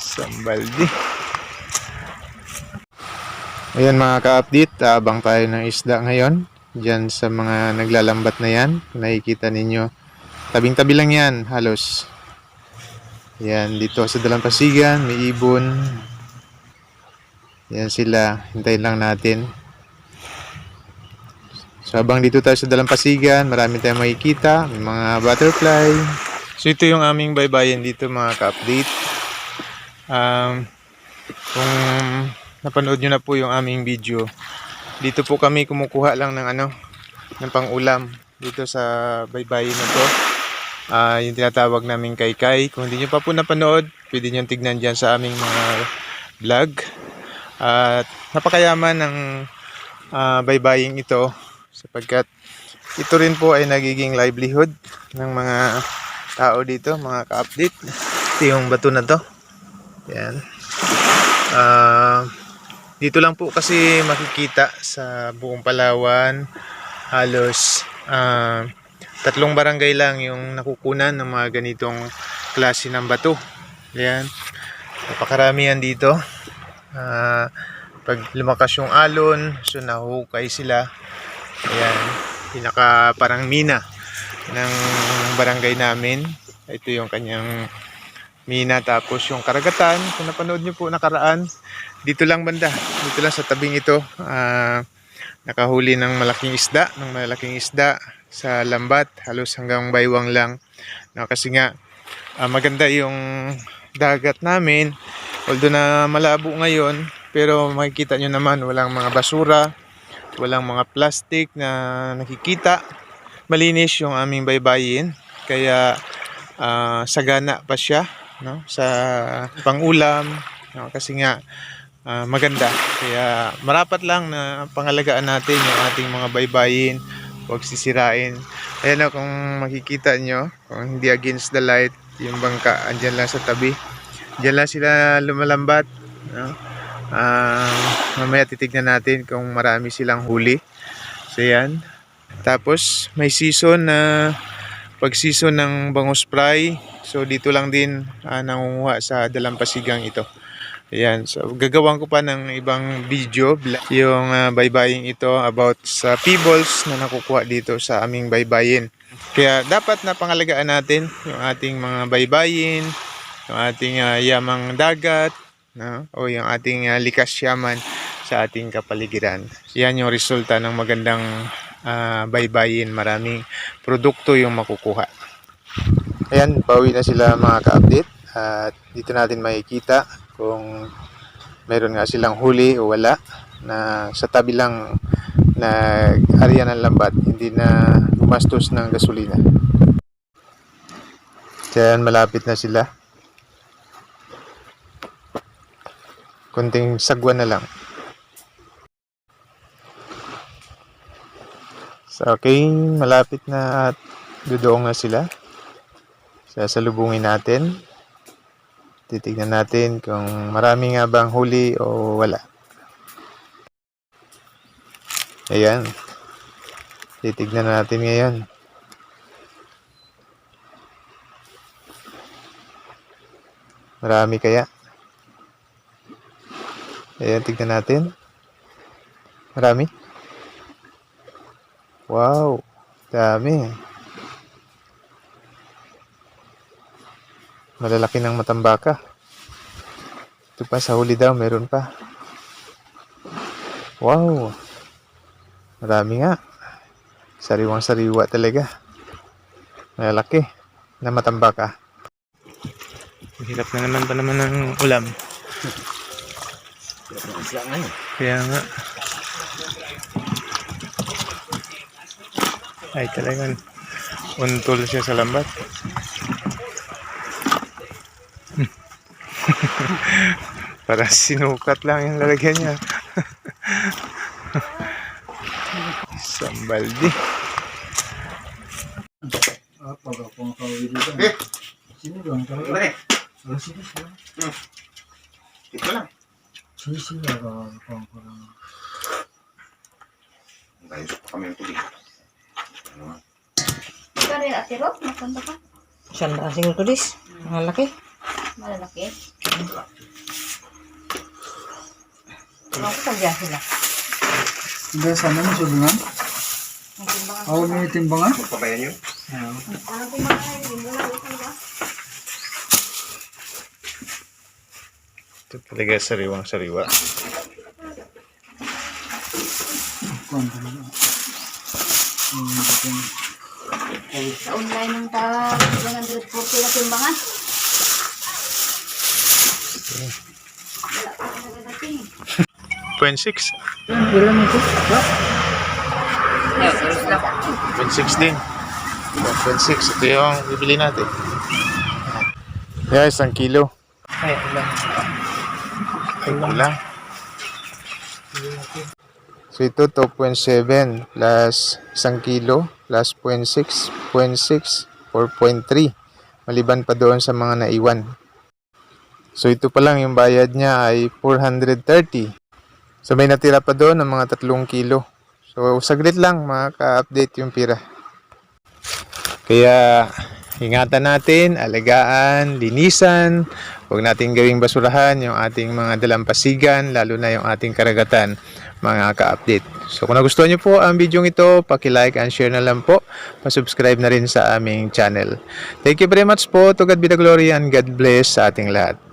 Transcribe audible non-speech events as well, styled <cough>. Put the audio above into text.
Sambaldi. Ayan mga ka-update, abang tayo ng isda ngayon. Diyan sa mga naglalambat na yan. Nakikita ninyo. Tabing-tabi lang yan, halos. Yan, dito sa Dalampasigan, may ibon. Yan sila, hintayin lang natin. So habang dito tayo sa Dalampasigan, marami tayong makikita, may mga butterfly. So ito yung aming baybayin dito mga ka-update. Um, kung napanood nyo na po yung aming video, dito po kami kumukuha lang ng ano, ng pang-ulam dito sa baybayin na to. Ah, yung tinatawag naming kaykay. Kung hindi nyo pa po napanood, pwede nyo tignan dyan sa aming mga vlog. At napakayaman ng ah, baybaying ito sapagkat ito rin po ay nagiging livelihood ng mga tao dito, mga ka-update. Ito yung bato na to. Yan. Ah, dito lang po kasi makikita sa buong Palawan halos ah, tatlong barangay lang yung nakukunan ng mga ganitong klase ng bato. Yan. Napakarami yan dito. Ah, pag lumakas yung alon, so nahukay sila. Ayan, pinaka parang mina ng barangay namin. Ito yung kanyang mina tapos yung karagatan, kung napanood nyo po nakaraan, dito lang banda, dito lang sa tabing ito, ah, nakahuli ng malaking isda, ng malaking isda sa lambat, halos hanggang baywang lang. No, kasi nga, ah, maganda yung dagat namin, although na malabo ngayon, pero makikita nyo naman, walang mga basura, walang mga plastic na nakikita. Malinis yung aming baybayin. Kaya ah, sagana pa siya no? sa pangulam. No? Kasi nga ah, maganda. Kaya marapat lang na pangalagaan natin yung ating mga baybayin. Huwag sisirain. Ayan o, kung makikita nyo, kung hindi against the light, yung bangka, andyan lang sa tabi. Diyan lang sila lumalambat. No? Ah, mamaya titignan natin kung marami silang huli. So yan. Tapos may season na pag season ng bangus fry. So dito lang din ah, nangunguha sa dalampasigang ito. Ayan, so gagawan ko pa ng ibang video yung ah, baybaying ito about sa pebbles na nakukuha dito sa aming baybayin. Kaya dapat na pangalagaan natin yung ating mga baybayin, yung ating ah, yamang dagat, no? o yung ating ah, likas yaman sa ating kapaligiran. Yan yung resulta ng magandang ah, baybayin. Maraming produkto yung makukuha. Ayan, pauwi na sila mga ka-update. At dito natin makikita kung meron nga silang huli o wala na sa tabi lang na area ng lambat, hindi na gumastos ng gasolina. Diyan malapit na sila. Kunting sagwa na lang. So, okay, malapit na at dudoong na sila. Sasalubungin natin. Titignan natin kung marami nga bang huli o wala. Ayan. Titignan natin ngayon. Marami kaya? Ayan, tignan natin. Marami? Wow, dami. Malalaki ng matambaka. Ito pa sa huli daw, meron pa. Wow. Marami nga. Sariwang sariwa talaga. Malalaki na matambaka. Hirap na naman pa naman ng ulam. Isla ngayon. Kaya nga. Ay talagang untol siya sa lambat. <laughs> Para sinukat lang yung lalagyan niya. Sambaldi. Apa ba kung kawin dito? Eh. Sino doon? Kawin? Ano rin, Ate Rob, magkanda ka? Saan ba kasing tulis? Ang laki. Malalaki. Ako pagbiya sila. Hindi, sana mo subunan. Ang timbangan. Ako may timbangan. Magpabayan yun? Yeah. Ano timbangan? Hindi mo na utang ba? Ito talaga sariwang sariwa. Kuwan talaga. Hmm, dating. Sa online ng ta 140 na timbangan. Wala pa talaga dating. 0.6. Ilan ito? Yeah. 0.6 din. 1.6. Ito yung bibili natin. Yeah, isang kilo. Ay, ilan. Ito lang. So ito 2.7 plus isang kilo plus 0.6, 0.6, 4.3. Maliban pa doon sa mga naiwan. So ito pa lang yung bayad niya ay 430. So may natira pa doon ng mga 3 kilo. So saglit lang makaka-update yung pira. Kaya ingatan natin, alagaan, linisan, huwag natin gawing basurahan yung ating mga dalampasigan, lalo na yung ating karagatan, mga ka-update. So kung nagustuhan nyo po ang video ito, paki-like and share na lang po. Pa-subscribe na rin sa aming channel. Thank you very much po. To God be the glory and God bless sa ating lahat.